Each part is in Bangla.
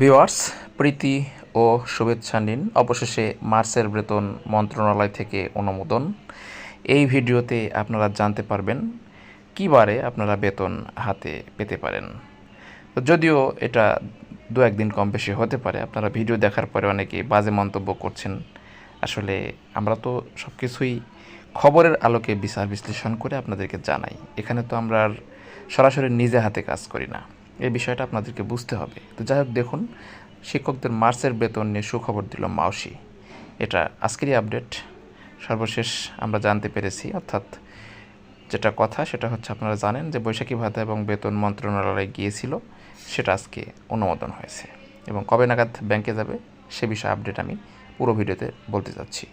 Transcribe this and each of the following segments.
ভিওয়ার্স প্রীতি ও শুভেচ্ছা নিন। অবশেষে মার্চের বেতন মন্ত্রণালয় থেকে অনুমোদন। এই ভিডিওতে আপনারা জানতে পারবেন কী বারে আপনারা বেতন হাতে পেতে পারেন। যদিও এটা দু একদিন কম বেশি হতে পারে, আপনারা ভিডিও দেখার পরে অনেকে বাজে মন্তব্য করছেন। আসলে আমরা তো সব কিছুই খবরের আলোকে বিচার বিশ্লেষণ করে আপনাদেরকে জানাই। এখানে তো আমরা সরাসরি নিজে হাতে কাজ করি না। এই বিষয়টা আপনাদেরকে বুঝতে হবে। তো যাই হোক, দেখুন, শিক্ষকদের মার্চের বেতন নিয়ে সুখবর দিল মাউসি। এটা আজকেরই আপডেট। সর্বশেষ আমরা জানতে পেরেছি, অর্থাৎ যেটা কথা, সেটা হচ্ছে আপনারা জানেন যে বৈশাখী ভাতা এবং বেতন মন্ত্রণালয়ে গিয়েছিল, সেটা আজকে অনুমোদন হয়েছে। এবং কবে নাগাদ ব্যাংকে যাবে, সে বিষয়ে আপডেট আমি পুরো ভিডিওতে বলতে যাচ্ছি।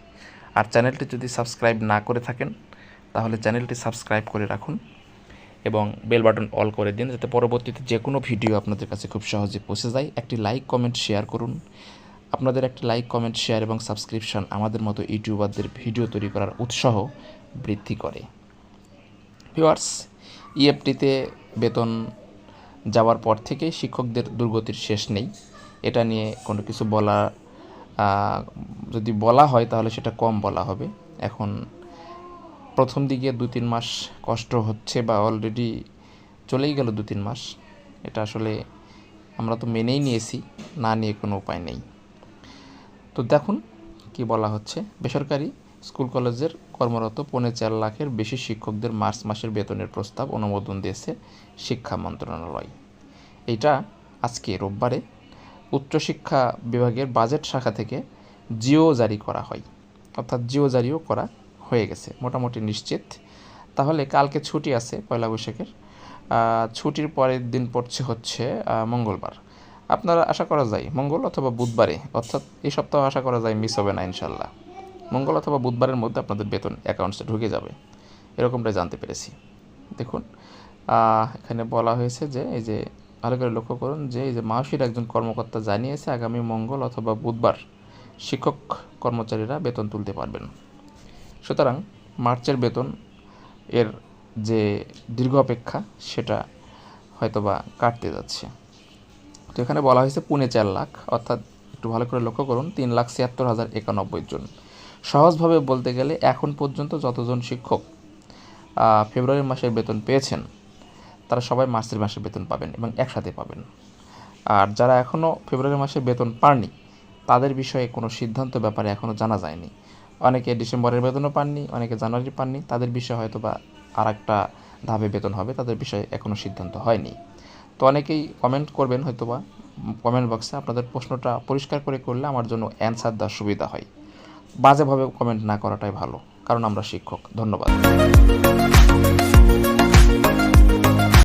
আর চ্যানেলটি যদি সাবস্ক্রাইব না করে থাকেন, তাহলে চ্যানেলটি সাবস্ক্রাইব করে রাখুন। এবং বেল বাটন অল করে দিন যাতে পরবর্তীতে যে কোনো ভিডিও আপনাদের কাছে খুব সহজে পৌঁছে যায়। একটি লাইক কমেন্ট শেয়ার করুন। আপনাদের একটি লাইক কমেন্ট শেয়ার এবং সাবস্ক্রিপশন আমাদের মতো ইউটিউবারদের ভিডিও তৈরি করার উৎসাহ বৃদ্ধি করে। ভিওয়ার্স ইএফটিতে বেতন যাওয়ার পর থেকেই শিক্ষকদের দুর্গতির শেষ নেই। এটা নিয়ে কোনো কিছু বলা যদি বলা হয় তাহলে সেটা কম বলা হবে। এখন প্রথম দিকে দু তিন মাস কষ্ট হচ্ছে বা অলরেডি চলেই গেল দু তিন মাস। এটা আসলে আমরা তো মেনেই নিয়েছি, না নিয়ে কোনো উপায় নেই। তো দেখুন কি বলা হচ্ছে, বেসরকারি স্কুল কলেজের কর্মরত পৌনে চার লাখের বেশি শিক্ষকদের মার্চ মাসের বেতনের প্রস্তাব অনুমোদন দিয়েছে শিক্ষা মন্ত্রণালয়। এটা আজকে রোববারে উচ্চশিক্ষা বিভাগের বাজেট শাখা থেকে জিও জারি করা হয়। অর্থাৎ জিও জারিও করা হয়ে গেছে, মোটামুটি নিশ্চিত। তাহলে কালকে ছুটি আছে পয়লা বৈশাখের। ছুটির পরের দিন পড়ছে হচ্ছে মঙ্গলবার। আপনারা আশা করা যায় মঙ্গল অথবা বুধবারে, অর্থাৎ এই সপ্তাহ আশা করা যায় মিস হবে না ইনশাল্লাহ মঙ্গল অথবা বুধবারের মধ্যে আপনাদের বেতন অ্যাকাউন্টসে ঢুকে যাবে। এরকমটাই জানতে পেরেছি। দেখুন এখানে বলা হয়েছে যে, এই যে ভালো করে লক্ষ্য করুন যে, এই যে মাহসির একজন কর্মকর্তা জানিয়েছে আগামী মঙ্গল অথবা বুধবার শিক্ষক কর্মচারীরা বেতন তুলতে পারবেন। সুতরাং মার্চের বেতন এর যে দীর্ঘ অপেক্ষা, সেটা হয়তোবা কাটতে যাচ্ছে। তো এখানে বলা হয়েছে পুনে চার লাখ, অর্থাৎ একটু ভালো করে লক্ষ্য করুন, তিন লাখ ছিয়াত্তর হাজার একানব্বই জন। সহজভাবে বলতে গেলে এখন পর্যন্ত যতজন শিক্ষক ফেব্রুয়ারি মাসের বেতন পেয়েছেন, তারা সবাই মার্চের মাসের বেতন পাবেন এবং একসাথে পাবেন। আর যারা এখনও ফেব্রুয়ারি মাসের বেতন পাননি, তাদের বিষয়ে কোনো সিদ্ধান্ত ব্যাপারে এখনও জানা যায়নি। অনেকে ডিসেম্বরের বেতনও পাননি, অনেকে জানুয়ারির পাননি, তাদের বিষয়ে হয়তো বা আর একটা ধাপে বেতন হবে, তাদের বিষয়ে এখনও সিদ্ধান্ত হয়নি। তো অনেকেই কমেন্ট করবেন হয়তো বা কমেন্ট বক্সে আপনাদের প্রশ্নটা পরিষ্কার করে করলে আমার জন্য অ্যান্সার দেওয়ার সুবিধা হয়। বাজেভাবে কমেন্ট না করাটাই ভালো, কারণ আমরা শিক্ষক, ধন্যবাদ।